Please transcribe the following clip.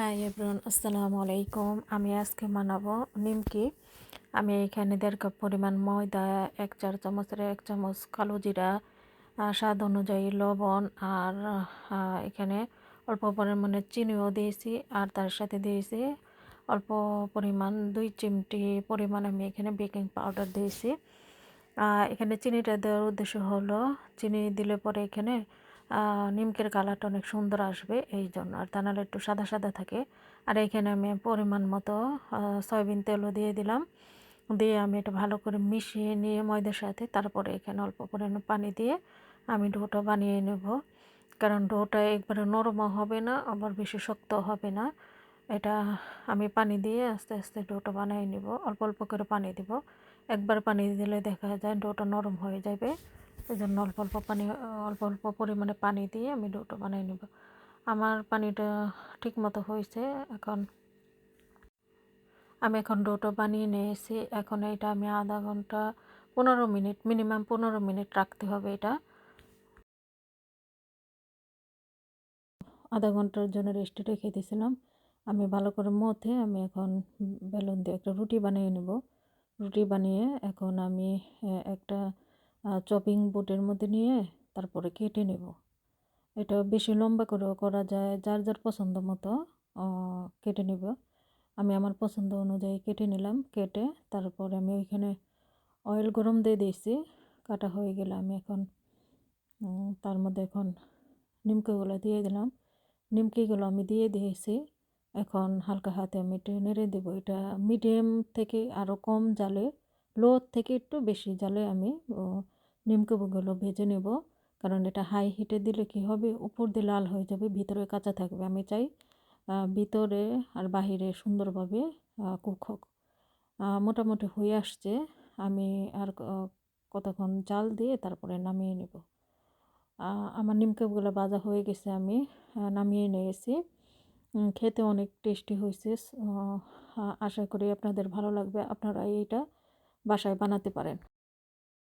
Hi everyone আসসালামু আলাইকুম আমি আজকে বানাবো নিমকি। আমি এখানে দেড় কাপ পরিমাণ ময়দা, এক চার চামচের এক চামচ কালো জিরা স্বাদ অনুযায়ী লবণ আর এখানে অল্প পরিমাণে চিনিও দিয়েছি আর তার সাথে দিয়েছি অল্প পরিমাণ দুই চিমটি পরিমাণ আমি এখানে বেকিং পাউডার দিয়েছি। এখানে চিনিটা দেওয়ার উদ্দেশ্য হলো, চিনি দিলে পরে এখানে নিমকের কালারটা অনেক সুন্দর আসবে, এই জন্য। আর তা নাহলে একটু সাদা সাদা থাকে। আর এখানে আমি পরিমাণ মতো সয়াবিন তেলও দিয়ে দিলাম। দিয়ে আমি এটা ভালো করে মিশিয়ে নিয়ে ময়দার সাথে, তারপরে এখানে অল্প পরিমাণ পানি দিয়ে আমি ডোটা বানিয়ে নেব। কারণ ডোটা একবারে নরমও হবে না, আবার বেশি শক্ত হবে না। এটা আমি পানি দিয়ে আস্তে আস্তে ডোটা বানিয়ে নেব। অল্প অল্প করে পানি দিব। একবার পানি দিলে দেখা যায় ডোটা নরম হয়ে যাবে। এই জন্য অল্প অল্প পানি, অল্প অল্প পরিমাণে পানি দিয়ে আমি ডোটা বানিয়ে নেব। আমার পানিটা ঠিক মতো হয়েছে এখন। আমি এখন ডোটা বানিয়ে নিয়েছি। এখন এটা আমি আধা ঘণ্টা পনেরো মিনিট, মিনিমাম পনেরো মিনিট রাখতে হবে এটা। আধা ঘণ্টার জন্য রেস্টে রেখে দিয়েছিলাম। আমি ভালো করে মথে আমি এখন বেলুন দিয়ে একটা রুটি বানিয়ে নেব। রুটি বানিয়ে এখন আমি একটা চপিং বোর্ডের মধ্যে নিয়ে তারপরে কেটে নেব। এটা বেশি লম্বা করেও করা যায়, যার যার পছন্দ মতো কেটে নেব। আমি আমার পছন্দ অনুযায়ী কেটে নিলাম, কেটে তারপরে আমি ওইখানে অয়েল গরম দিয়ে দিয়েছি, কাটা হয়ে গেলে আমি এখন তার মধ্যে এখন নিমকিগুলো দিয়ে দিলাম। নিমকিগুলো আমি দিয়ে দিয়েছি, এখন হালকা হাতে আমি একটু নেড়ে দেবো। এটা মিডিয়াম থেকে আরও কম জালে লো থেকে একটু বেশি জালে আমি নিমকিগুলো ভেজে নেব। কারণ এটা হাই হিটে দিলে কি হবে? উপর দিয়ে লাল হয়ে যাবে, ভিতরে কাঁচা থাকবে। আমি চাই ভিতরে আর বাহিরে সুন্দরভাবে কুক হোক। মোটামুটি হয়ে আসছে। আমি আর কতক্ষণ চাল দিয়ে তারপরে নামিয়ে নেব। আমার নিমকেপগুলো ভাজা হয়ে গেছে আমি নামিয়ে নিয়েছি খেতে অনেক টেস্টি হয়েছে। আশা করি আপনাদের ভালো লাগবে। আপনারা এইটা বাসায় বানাতে পারেন।